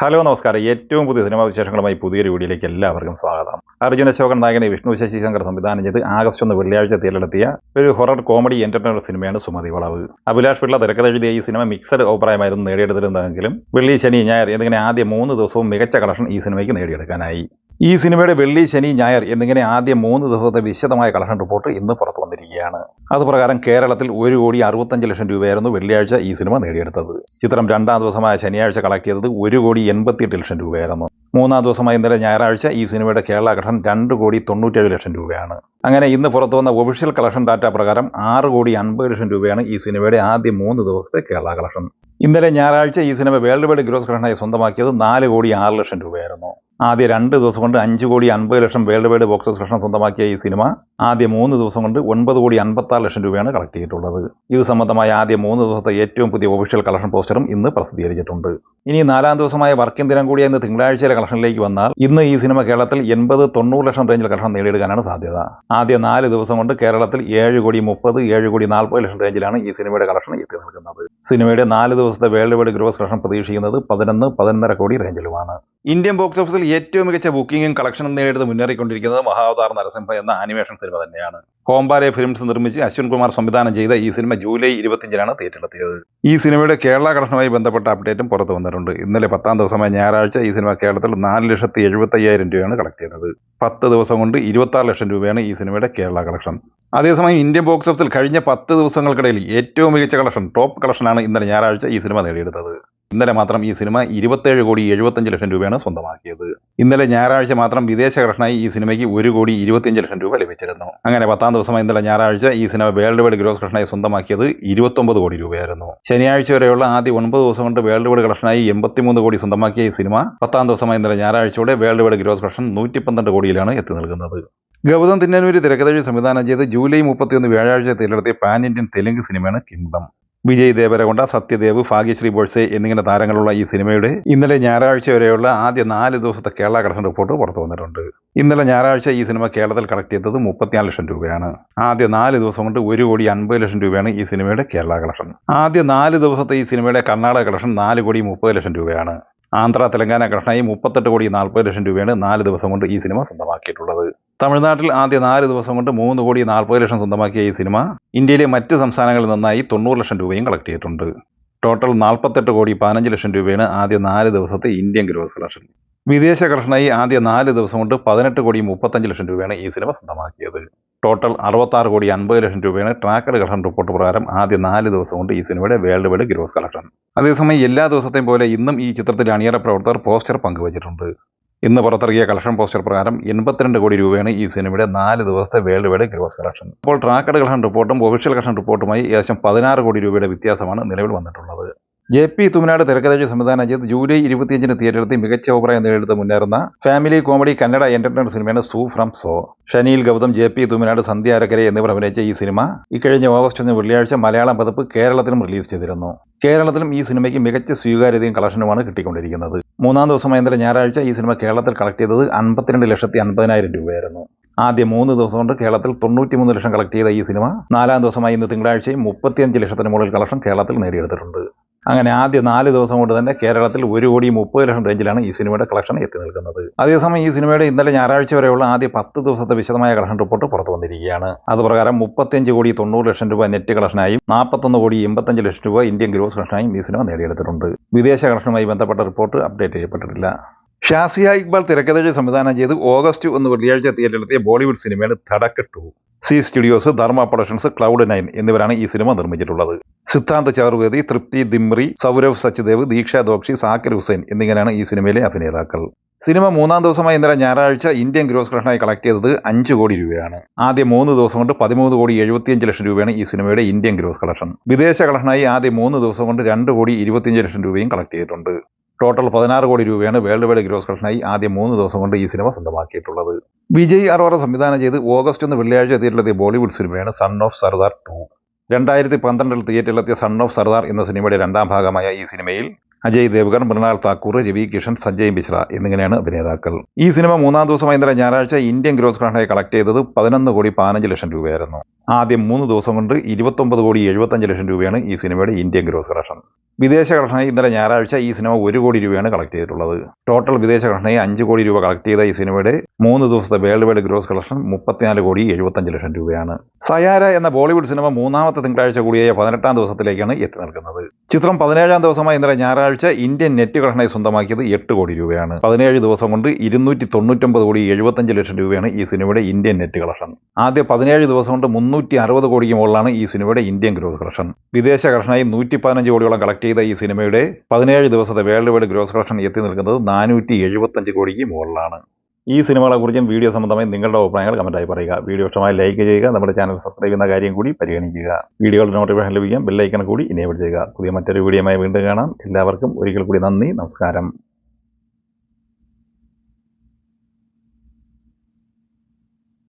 Hello നമസ്കാരം. ഏറ്റവും പുതിയ സിനിമാ വിശേഷങ്ങളുമായി പുതിയൊരു വീഡിയോയിലേക്ക് എല്ലാവർക്കും സ്വാഗതം. അർജുന ശോകൻ നായകനെ വിഷ്ണു ശശി ശങ്കർ സംവിധാനം ചെയ്ത് ആഗസ്റ്റ് ഒന്ന് വെള്ളിയാഴ്ച തിരഞ്ഞെടുത്തിയ ഒരു ഹൊറർ കോമഡി എന്റർടൈനർ സിനിമയാണ് സുമതി വളവ്. അഭിലാഷ് പിള്ള തിരക്കഥെഴുതിയ ഈ സിനിമ മിക്സഡ് അഭിപ്രായമായിരുന്നു നേടിയെടുത്തിരുന്നതെങ്കിലും വെള്ളി ശനി ഞായർ എന്നിങ്ങനെ ആദ്യ മൂന്ന് ദിവസവും മികച്ച കളക്ഷൻ ഈ സിനിമയ്ക്ക് നേടിയെടുക്കാനായി. ഈ സിനിമയുടെ വെള്ളി ശനി ഞായർ എന്നിങ്ങനെ ആദ്യ മൂന്ന് ദിവസത്തെ വിശദമായ കളക്ഷൻ റിപ്പോർട്ട് ഇന്ന് പുറത്തു വന്നിരിക്കുകയാണ്. അതുപ്രകാരം കേരളത്തിൽ ഒരു കോടി അറുപത്തഞ്ച് ലക്ഷം രൂപയായിരുന്നു വെള്ളിയാഴ്ച ഈ സിനിമ നേടിയെടുത്തത്. ചിത്രം രണ്ടാം ദിവസമായ ശനിയാഴ്ച കളക്ട് ചെയ്തത് ഒരു കോടി എൺപത്തിയെട്ട് ലക്ഷം രൂപയായിരുന്നു. മൂന്നാം ദിവസമായ ഇന്നലെ ഞായറാഴ്ച ഈ സിനിമയുടെ കേരള കളക്ഷൻ രണ്ട് കോടി തൊണ്ണൂറ്റേഴ് ലക്ഷം രൂപയാണ്. അങ്ങനെ ഇന്ന് പുറത്തു വന്ന ഒഫീഷ്യൽ കളക്ഷൻ ഡാറ്റ പ്രകാരം ആറ് കോടി അൻപത് ലക്ഷം രൂപയാണ് ഈ സിനിമയുടെ ആദ്യ മൂന്ന് ദിവസത്തെ കേരള കളക്ഷൻ. ഇന്നലെ ഞായറാഴ്ച ഈ സിനിമ വേൾഡ് വൈഡ് ഗ്രോസ് കളക്ഷനായി സ്വന്തമാക്കിയത് നാല് കോടി ആറ് ലക്ഷം രൂപയായിരുന്നു. ആദ്യ രണ്ട് ദിവസം കൊണ്ട് അഞ്ച് കോടി അൻപത് lakh world wide box collection സ്വന്തമാക്കിയ ഈ സിനിമ. ആദ്യ മൂന്ന് ദിവസം കൊണ്ട് ഒൻപത് കോടി അൻപത്താറ് ലക്ഷം രൂപയാണ് കളക്ട് ചെയ്തിട്ടുള്ളത്. ഇത് സംബന്ധമായ ആദ്യ മൂന്ന് ദിവസത്തെ ഏറ്റവും പുതിയ ഒഫീഷ്യൽ കളക്ഷൻ പോസ്റ്ററും ഇന്ന് പ്രസിദ്ധീകരിച്ചിട്ടുണ്ട്. ഇനി നാലാം ദിവസമായ വർക്കിംഗ് ദിനം കൂടി ഇന്ന് തിങ്കളാഴ്ചയിലെ കളക്ഷനിലേക്ക് വന്നാൽ ഇന്ന് ഈ സിനിമ കേരളത്തിൽ എൺപത് തൊണ്ണൂറ് ലക്ഷം റേഞ്ചിൽ കളക്ഷൻ നേടിയെടുക്കാനാണ് സാധ്യത. ആദ്യ നാല് ദിവസം കൊണ്ട് കേരളത്തിൽ ഏഴ് കോടി മുപ്പത് ഏഴ് കോടി നാൽപ്പത് ലക്ഷം റേഞ്ചിലാണ് ഈ സിനിമയുടെ കളക്ഷൻ എത്തി നിൽക്കുന്നത്. സിനിമയുടെ നാല് ദിവസത്തെ വേൾഡ് വൈഡ് ഗ്രോസ് കളക്ഷൻ പ്രതീക്ഷിക്കുന്നത് പതിനൊന്ന് പതിനൊന്നര കോടി റേഞ്ചിലുമാണ് ഇന്ത്യൻ ബോക്സ് ഓഫീസിൽ ഏറ്റവും മികച്ച ബുക്കിംഗും കളക്ഷനും നേടിയത് മുന്നേറിക്കൊണ്ടിരിക്കുന്നത് മഹാവതാർ നരസിംഹ എന്ന ആനിമേഷൻ സിനിമ തന്നെയാണ്. കോമ്പാരെ ഫിലിംസ് നിർമ്മിച്ച് അശ്വിൻ കുമാർ സംവിധാനം ചെയ്ത ഈ സിനിമ ജൂലൈ ഇരുപത്തിയഞ്ചിനാണ് തിയേറ്ററിലെത്തിയത്. ഈ സിനിമയുടെ കേരള കളക്ഷനുമായി ബന്ധപ്പെട്ട അപ്ഡേറ്റും പുറത്തു വന്നിട്ടുണ്ട്. ഇന്നലെ പത്താം ദിവസമായ ഞായറാഴ്ച ഈ സിനിമ കേരളത്തിൽ നാല് ലക്ഷത്തി എഴുപത്തി അയ്യായിരം രൂപയാണ് കളക്ട് ചെയ്തത്. പത്ത് ദിവസം കൊണ്ട് ഇരുപത്തി ആറ് ലക്ഷം രൂപയാണ് ഈ സിനിമയുടെ കേരള കളക്ഷൻ അതേസമയം ഇന്ത്യൻ ബോക്സ് ഓഫീസിൽ കഴിഞ്ഞ പത്ത് ദിവസങ്ങൾക്കിടയിൽ ഏറ്റവും മികച്ച കളക്ഷൻ ടോപ്പ് കളക്ഷനാണ് ഇന്നലെ ഞായറാഴ്ച ഈ സിനിമ നേടിയെടുത്തത്. ഇന്നലെ മാത്രം ഈ സിനിമ ഇരുപത്തേഴ് കോടി എഴുപത്തഞ്ച് ലക്ഷം രൂപയാണ് സ്വന്തമാക്കിയത്. ഇന്നലെ ഞായറാഴ്ച മാത്രം വിദേശ കർഷനായി ഈ സിനിമയ്ക്ക് ഒരു കോടി ഇരുപത്തിയഞ്ച് ലക്ഷം രൂപ ലഭിച്ചിരുന്നു. അങ്ങനെ പത്താം ദിവസമായി ഇന്നലെ ഞായറാഴ്ച ഈ സിനിമ വേൾഡ് വൈഡ് ഗ്രോസ് കർഷനായി സ്വന്തമാക്കിയത് ഇരുപത്തൊമ്പത് കോടി രൂപയായിരുന്നു. ശനിയാഴ്ച വരെയുള്ള ആദ്യ ഒൻപത് ദിവസം കൊണ്ട് വേൾഡ് വൈഡ് കളക്ഷനായി എൺപത്തിമൂന്ന് കോടി സ്വന്തമാക്കിയ ഈ സിനിമ പത്താം ദിവസമായി ഇന്നലെ ഞായറാഴ്ചയോടെ വേൾഡ് വൈഡ് ഗ്രോസ് കർഷൻ നൂറ്റി പന്ത്രണ്ട് കോടിയിലാണ് എത്തി നിൽക്കുന്നത്. ഗൗതം തിന്നനൂര് തിരക്കഥഴി സംവിധാനം ചെയ്ത് ജൂലൈ മുപ്പത്തിയൊന്ന് വ്യാഴാഴ്ച തിരഞ്ഞെടുത്തിയ പാൻ ഇന്ത്യൻ തെലുങ്ക് സിനിമയാണ് കിങ്ഡം. വിജയ് ദേവരകൊണ്ട സത്യദേവ് ഭാഗ്യശ്രീ ബോൾസെ എന്നിങ്ങനെ താരങ്ങളുള്ള ഈ സിനിമയുടെ ഇന്നലെ ഞായറാഴ്ച വരെയുള്ള ആദ്യ നാല് ദിവസത്തെ കേരള കളക്ഷൻ റിപ്പോർട്ട് പുറത്തു വന്നിട്ടുണ്ട്. ഇന്നലെ ഞായറാഴ്ച ഈ സിനിമ കേരളത്തിൽ കളക്ട് ചെയ്തത് മുപ്പത്തിനാല് ലക്ഷം രൂപയാണ്. ആദ്യ നാല് ദിവസം കൊണ്ട് ഒരു കോടി അൻപത് ലക്ഷം രൂപയാണ് ഈ സിനിമയുടെ കേരള കളക്ഷൻ ആദ്യ നാല് ദിവസത്തെ ഈ സിനിമയുടെ കർണാടക കളക്ഷൻ നാല് കോടി മുപ്പത് ലക്ഷം രൂപയാണ്. ആന്ധ്ര തെലങ്കാന കളക്ഷനായി മുപ്പത്തെട്ട് കോടി നാൽപ്പത് ലക്ഷം രൂപയാണ് നാല് ദിവസം കൊണ്ട് ഈ സിനിമ സ്വന്തമാക്കിയിട്ടുള്ളത്. തമിഴ്നാട്ടിൽ ആദ്യ നാല് ദിവസം കൊണ്ട് മൂന്ന് കോടി നാൽപ്പത് ലക്ഷം സ്വന്തമാക്കിയ ഈ സിനിമ ഇന്ത്യയിലെ മറ്റ് സംസ്ഥാനങ്ങളിൽ നിന്നായി തൊണ്ണൂറ് ലക്ഷം രൂപയും കളക്ട് ചെയ്തിട്ടുണ്ട്. ടോട്ടൽ നാൽപ്പത്തെട്ട് കോടി പതിനഞ്ച് ലക്ഷം രൂപയാണ് ആദ്യ നാല് ദിവസത്തെ ഇന്ത്യൻ ഗ്രോസ് കളക്ഷൻ. വിദേശ കളക്ഷനായി ആദ്യ നാല് ദിവസം കൊണ്ട് പതിനെട്ട് കോടി മുപ്പത്തഞ്ച് ലക്ഷം രൂപയാണ് ഈ സിനിമ സ്വന്തമാക്കിയത്. ടോട്ടൽ അറുപത്താറ് കോടി അൻപത് ലക്ഷം രൂപയാണ് ട്രാക്കഡ് കളക്ഷൻ റിപ്പോർട്ട് പ്രകാരം ആദ്യ നാല് ദിവസം കൊണ്ട് ഈ സിനിമയുടെ വേൾഡ് വൈഡ് ഗ്രോസ് കളക്ഷൻ. അതേസമയം എല്ലാ ദിവസത്തെയും പോലെ ഇന്നും ഈ ചിത്രത്തിൽ അണിയറ പ്രവർത്തകർ പോസ്റ്റർ പങ്കുവച്ചിട്ടുണ്ട്. ഇന്ന് പുറത്തിറക്കിയ കളക്ഷൻ പോസ്റ്റർ പ്രകാരം എൺപത്തിരണ്ട് കോടി രൂപയാണ് ഈ സിനിമയുടെ നാല് ദിവസത്തെ വേൾഡ് വൈഡ് ഗ്രോസ് കളക്ഷൻ. അപ്പോൾ ട്രാക്കഡ് കളക്ഷൻ റിപ്പോർട്ടും ഒഫീഷ്യൽ കളക്ഷൻ റിപ്പോർട്ടുമായി ഏകദേശം പതിനാറ് കോടി രൂപയുടെ വ്യത്യാസമാണ് നിലവിൽ വന്നിട്ടുള്ളത്. ജെ പി തുമിനാട് തിരക്കഥഴി സംവിധാനം ചെയ്ത് ജൂലൈ ഇരുപത്തിയഞ്ചിന് തിയേറ്ററിൽ മികച്ച അഭിപ്രായം നേടിയെടുത്ത് മുന്നേറുന്ന ഫാമിലി കോമഡി കന്നഡ എന്റർടൈൻമെന്റ് സിനിമയാണ് Su from So. Shaneel Gautham J P Thuminad Sandhya Arakere എന്നിവർ അഭിനയിച്ച ഈ സിനിമ ഇക്കഴിഞ്ഞ ഓഗസ്റ്റ് ഒന്ന് വെള്ളിയാഴ്ച മലയാളം പതിപ്പ് കേരളത്തിലും റിലീസ് ചെയ്തിരുന്നു. കേരളത്തിലും ഈ സിനിമയ്ക്ക് മികച്ച സ്വീകാര്യതയും കളക്ഷനുമാണ് കിട്ടിക്കൊണ്ടിരിക്കുന്നത്. മൂന്നാം ദിവസമായ ഇന്നലെ ഞായറാഴ്ച ഈ സിനിമ കേരളത്തിൽ കളക്ട് ചെയ്തത് അൻപത്തിരണ്ട് ലക്ഷത്തി അൻപതിനായിരം രൂപയായിരുന്നു. ആദ്യ മൂന്ന് ദിവസം കൊണ്ട് കേരളത്തിൽ തൊണ്ണൂറ്റിമൂന്ന് ലക്ഷം കളക്ട് ചെയ്ത ഈ സിനിമ നാലാം ദിവസമായി ഇന്ന് തിങ്കളാഴ്ചയും മുപ്പത്തിയഞ്ച് ലക്ഷത്തിന് മുകളിൽ കളക്ഷൻ കേരളത്തിൽ നേടിയെടുത്തിട്ടുണ്ട്. അങ്ങനെ ആദ്യ നാല് ദിവസം കൊണ്ട് തന്നെ കേരളത്തിൽ ഒരു കോടി മുപ്പത് ലക്ഷം റേഞ്ചിലാണ് ഈ സിനിമയുടെ കളക്ഷൻ എത്തി നിൽക്കുന്നത്. അതേസമയം ഈ സിനിമയുടെ ഇന്നലെ ഞായറാഴ്ച വരെയുള്ള ആദ്യ പത്ത് ദിവസത്തെ വിശദമായ കളക്ഷൻ റിപ്പോർട്ട് പുറത്തു വന്നിരിക്കുകയാണ്. അതുപ്രകാരം മുപ്പത്തിയഞ്ച് കോടി തൊണ്ണൂറ് ലക്ഷം രൂപ നെറ്റ് കളക്ഷനായും നാൽപ്പത്തൊന്ന് കോടി എൺപത്തഞ്ച് ലക്ഷം രൂപ ഇന്ത്യൻ ഗ്രോസ് കളക്ഷനായും ഈ സിനിമ നേടിയെടുത്തിട്ടുണ്ട്. വിദേശ കളക്ഷനുമായി ബന്ധപ്പെട്ട റിപ്പോർട്ട് അപ്ഡേറ്റ് ചെയ്യപ്പെട്ടിട്ടില്ല. ഷാസിയ ഇക്ബാൽ തിരക്കഥകൾ സംവിധാനം ചെയ്ത് ഓഗസ്റ്റ് ഒന്ന് വെള്ളിയാഴ്ച തിയേറ്ററിലെത്തിയ ബോളിവുഡ് സിനിമയാണ് Dhadak two Zee studios Dharma productions cloud nine എന്നിവരാണ് ഈ സിനിമ നിർമ്മിച്ചിട്ടുള്ളത്. സിദ്ധാന്ത ചാർവേദി തൃപ്തി ദിമ്രി സൗരവ് സച്ദേവ് ദീക്ഷ ദോക്ഷി സാക്കിർ ഹുസൈൻ എന്നിങ്ങനെയാണ് ഈ സിനിമയിലെ അഭിനേതാക്കൾ. സിനിമ മൂന്നാം ദിവസമായി ഇന്നലെ ഞായറാഴ്ച ഇന്ത്യൻ ഗ്രോസ് കളക്ഷനായി കളക്ട് ചെയ്തത് അഞ്ച് കോടി രൂപയാണ്. ആദ്യ മൂന്ന് ദിവസം കൊണ്ട് പതിമൂന്ന് കോടി എഴുപത്തിയഞ്ച് ലക്ഷം രൂപയാണ് ഈ സിനിമയുടെ ഇന്ത്യൻ ഗ്രോസ് കളക്ഷൻ വിദേശ കളക്ഷനായി ആദ്യ മൂന്ന് ദിവസം കൊണ്ട് രണ്ട് കോടി ഇരുപത്തിയഞ്ച് ലക്ഷം രൂപയും കളക്ട് ചെയ്തിട്ടുണ്ട്. ടോട്ടൽ പതിനാറ് കോടി രൂപയാണ് വേൾഡ് വൈഡ് ഗ്രോസ് കളക്ഷനായി ആദ്യ മൂന്ന് ദിവസം കൊണ്ട് ഈ സിനിമ സ്വന്തമാക്കിയിട്ടുള്ളത്. വിജയ് അറോറ സംവിധാനം ചെയ്ത് ഓഗസ്റ്റ് ഒന്ന് വെള്ളിയാഴ്ച തിയേറ്ററിലെത്തിയ ബോളിവുഡ് സിനിമയാണ് സൺ ഓഫ് സർദാർ ടു രണ്ടായിരത്തി പന്ത്രണ്ടിൽ തിയേറ്ററിലെത്തിയ സൺ ഓഫ് സർദാർ എന്ന സിനിമയുടെ രണ്ടാം ഭാഗമായ ഈ സിനിമയിൽ അജയ് ദേവ്ഗൺ മൃണാൾ താക്കൂർ രവി കിഷൻ സഞ്ജയ് മിശ്ര എന്നിങ്ങനെയാണ് അഭിനേതാക്കൾ. ഈ സിനിമ മൂന്നാം ദിവസം ഇന്നലെ ഞായറാഴ്ച ഇന്ത്യൻ ഗ്രോസ് കളക്ഷനായി കളക്ട് ചെയ്തത് പതിനൊന്ന് കോടി പതിനഞ്ച് ലക്ഷം രൂപയായിരുന്നു. ആദ്യം മൂന്ന് ദിവസം കൊണ്ട് ഇരുപത്തൊമ്പത് കോടി എഴുപത്തഞ്ച് ലക്ഷം രൂപയാണ് ഈ സിനിമയുടെ ഇന്ത്യൻ ഗ്രോസ് കളക്ഷൻ. വിദേശ ഘടന ഇന്നലെ ഞായറാഴ്ച ഈ സിനിമ ഒരു കോടി രൂപയാണ് കളക്ട് ചെയ്തിട്ടുള്ളത്. ടോട്ടൽ വിദേശ കളക്ഷനായി അഞ്ച് കോടി രൂപ കളക്ട് ചെയ്ത ഈ സിനിമയുടെ മൂന്ന് ദിവസത്തെ വേൾഡ് വൈഡ് ഗ്രോസ് കളക്ഷൻ മുപ്പത്തിനാല് കോടി എഴുപത്തഞ്ച് ലക്ഷം രൂപയാണ്. സയാര എന്ന ബോളിവുഡ് സിനിമ മൂന്നാമത്തെ തിങ്കളാഴ്ച കൂടിയായ പതിനെട്ടാം ദിവസത്തിലേക്കാണ് എത്തി നിൽക്കുന്നത്. ചിത്രം പതിനേഴാം ദിവസമായി ഇന്നലെ ഞായറാഴ്ച ഇന്ത്യൻ നെറ്റ് കളക്ഷനായി സ്വന്തമാക്കിയത് എട്ട് കോടി രൂപയാണ്. പതിനേഴ് ദിവസം കൊണ്ട് ഇരുന്നൂറ്റി തൊണ്ണൂറ്റൊമ്പത് കോടി എഴുപത്തഞ്ച് ലക്ഷം രൂപയാണ് ഈ സിനിമയുടെ ഇന്ത്യൻ നെറ്റ് കളക്ഷൻ. ആദ്യ പതിനേഴ് ദിവസം കൊണ്ട് മുന്നൂറ്റി അറുപത് കോടിക്ക് മുകളിലാണ് ഈ സിനിമയുടെ ഇന്ത്യൻ ഗ്രോസ് കളക്ഷൻ. വിദേശ കളക്ഷനായി നൂറ്റി പതിനഞ്ച് കോടിയോളം കളക്ട് ചെയ്ത ഈ സിനിമയുടെ പതിനേഴ് ദിവസത്തെ വേൾഡ് വൈഡ് ഗ്രോസ് കളക്ഷൻ എത്തി നിൽക്കുന്നത് നാനൂറ്റി എഴുപത്തഞ്ച് കോടിക്ക് മുകളിലാണ്. ഈ സിനിമകളെക്കുറിച്ചും വീഡിയോ സംബന്ധമായി നിങ്ങളുടെ അഭിപ്രായങ്ങൾ കമന്റായി പറയുക. വീഡിയോ ഇഷ്ടമായി ലൈക്ക് ചെയ്യുക. നമ്മുടെ ചാനൽ സബ്സ്ക്രൈബ് ചെയ്യുന്ന കാര്യം കൂടി പരിഗണിക്കുക. വീഡിയോകളുടെ നോട്ടിഫിക്കേഷൻ ലഭിക്കാൻ ബെല്ലൈക്കൺ കൂടി ഇനേബിൾ ചെയ്യുക. പുതിയ മറ്റൊരു വീഡിയോയുമായി വീണ്ടും കാണാം. എല്ലാവർക്കും ഒരിക്കൽ കൂടി നന്ദി. നമസ്കാരം.